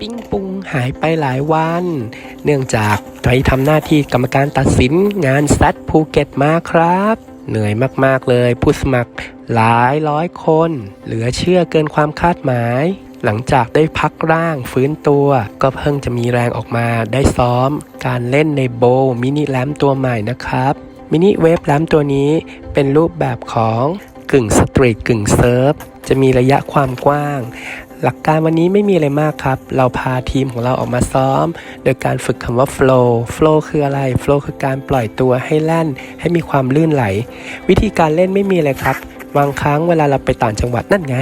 ปิ้งปุงหายไปหลายวัน เนื่องจากไปทำหน้าที่กรรมการตัดสินงานซัดภูเก็ตมาครับ เหนื่อยมากๆเลย ผู้สมัครหลายร้อยคน เหลือเชื่อเกินความคาดหมาย หลังจากได้พักร่างฟื้นตัว ก็เพิ่งจะมีแรงออกมาได้ซ้อม การเล่นในโบมินิแลมตัวใหม่นะครับ มินิเวฟแลมตัวนี้เป็นรูปแบบของกึ่งสตรีทกึ่งเซิร์ฟ จะมีระยะความกว้าง หลักการวันนี้ไม่มีอะไรมากครับ เราพาทีมของเราออกมาซ้อม โดยการฝึกคำว่า flow flow คืออะไร flow คือการปล่อยตัวให้แล่น ให้มีความลื่นไหล วิธีการเล่นไม่มีอะไรครับบางครั้งเวลาเราไปต่างจังหวัดนั่นไง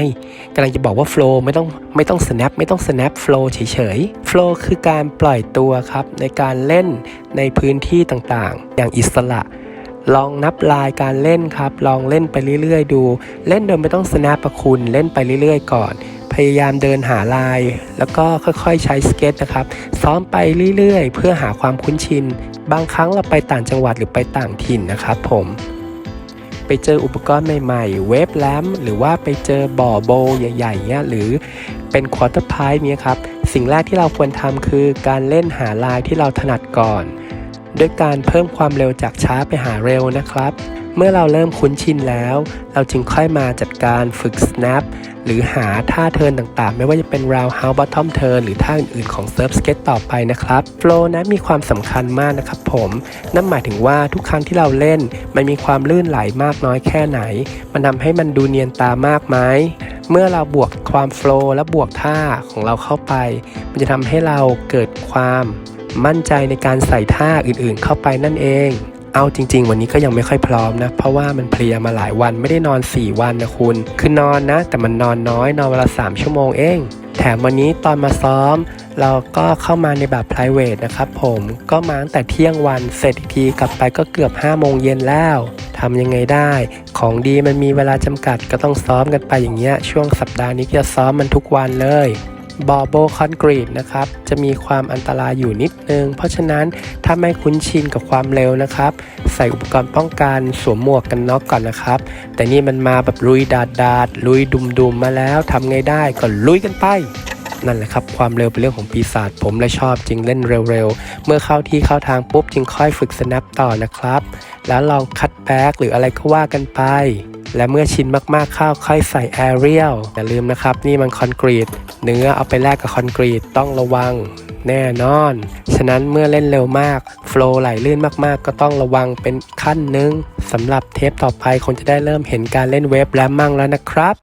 กำลังจะบอกว่า flow ไม่ต้องไม่ต้อง snap ไม่ต้อง snap flow เฉยๆ flow คือการปล่อยตัวครับ ในการเล่นในพื้นที่ต่างๆ อย่างอิสระ ลองนับลายการเล่นครับ ลองเล่นไปเรื่อยๆ ดู เล่นโดยไม่ต้อง snap ประคุณเล่นไปเรื่อยๆ ก่อน พยายามเดินหาลาย แล้วก็ค่อยๆใช้สเก็ตนะครับ ซ้อมไปเรื่อยๆ เพื่อหาความคุ้นชิน บางครั้งเราไปต่างจังหวัดหรือไปต่างถิ่นนะครับผมไปเจออุปกรณ์ใหม่ๆ เวฟแลมหรือว่าไปเจอบ่อโบใหญ่ๆเนี่ยหรือเป็นควอเตอร์พายเนี่ยครับ สิ่งแรกที่เราควรทำคือการเล่นหาลายที่เราถนัดก่อน ด้วยการเพิ่มความเร็วจากช้าไปหาเร็วนะครับ เมื่อเราเริ่มคุ้นชินแล้ว เราจึงค่อยมาจัดการฝึก snap หรือหาท่าเทินต่างๆ ไม่ว่าจะเป็น roundhouse bottom turn หรือท่าอื่นๆ ของ surf skate ต่อไปนะครับ flow นะมีความสำคัญมากนะครับผม นั่นหมายถึงว่าทุกครั้งที่เราเล่น มันมีความลื่นไหลมากน้อยแค่ไหน มันทำให้มันดูเนียนตามากไหมเมื่อเราบวกความโฟล์และบวกท่าของเราเข้าไป มันจะทำให้เราเกิดความมั่นใจในการใส่ท่าอื่นๆ เข้าไปนั่นเอง เอาจริง ๆ วันนี้ก็ยังไม่ค่อยพร้อมนะ เพราะว่ามันเพลียมาหลายวันไม่ได้นอน 4 วันนะคุณ คือนอนนะ แต่มันนอนน้อยนอนเวลา3ชั่วโมงเอง แถมวันนี้ตอนมาซ้อม เราก็เข้ามาในแบบ private นะครับผมก็มาตั้งแต่เที่ยงวันเสร็จอีกทีกลับไปก็เกือบ5โมงเย็นแล้วทำยังไงได้ ของดีมันมีเวลาจำกัดก็ต้องซ้อมกันไปอย่างเงี้ยช่วงสัปดาห์นี้จะซ้อมมันทุกวันเลย บอโบคอนกรีตนะครับ จะมีความอันตรายอยู่นิดนึง เพราะฉะนั้นถ้าไม่คุ้นชินกับความเร็วนะครับ ใส่อุปกรณ์ป้องกันสวมหมวกกันน็อกก่อนนะครับ แต่นี่มันมาแบบลุยดาดดาดลุยดุมดุมมาแล้วทำไงได้ก็ลุยกันไป นั่นแหละครับ ความเร็วเป็นเรื่องของปีศาจผมเลยชอบจริงเล่นเร็วๆ เมื่อเข้าที่เข้าทางปุ๊บจึงค่อยฝึก snap ต่อนะครับ แล้วลองคัดแบ็กหรืออะไรก็ว่ากันไป และเมื่อชินมากๆเข้าค่อยใส่แอเรียลอย่าลืมนะครับ นี่มันคอนกรีต เนื้อเอาไปแลกกับคอนกรีตต้องระวังแน่นอน ฉะนั้นเมื่อเล่นเร็วมาก โฟล์ไหลลื่นมากๆ ก็ต้องระวังเป็นขั้นหนึ่งสำหรับเทปต่อไปคงจะได้เริ่มเห็นการเล่นเวฟแลมมั่งแล้วนะครับ